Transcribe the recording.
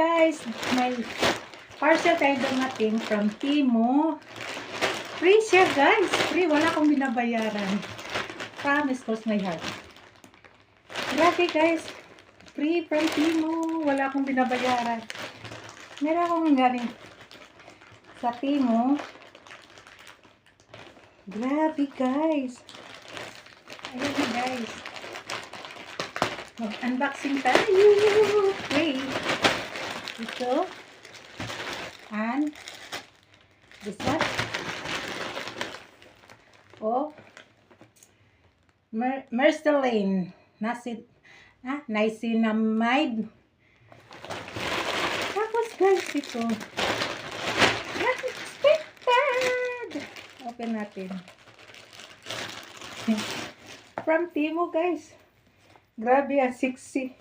guys, may parcel tayo dumating from Timo. Free siya guys. Free. Wala akong binabayaran. Promise cross my heart. Grabe guys. Free from Timo. Wala akong binabayaran. Meron akong galing sa Timo. Grabe guys. Ayan guys. Mag-unboxing tayo. Ito. And this one. Oh. Mer Merceline. Nasi, ah, niacinamide. Tapos guys, ito. Not expected. Open natin. From Timo guys. Grabe ang sexy.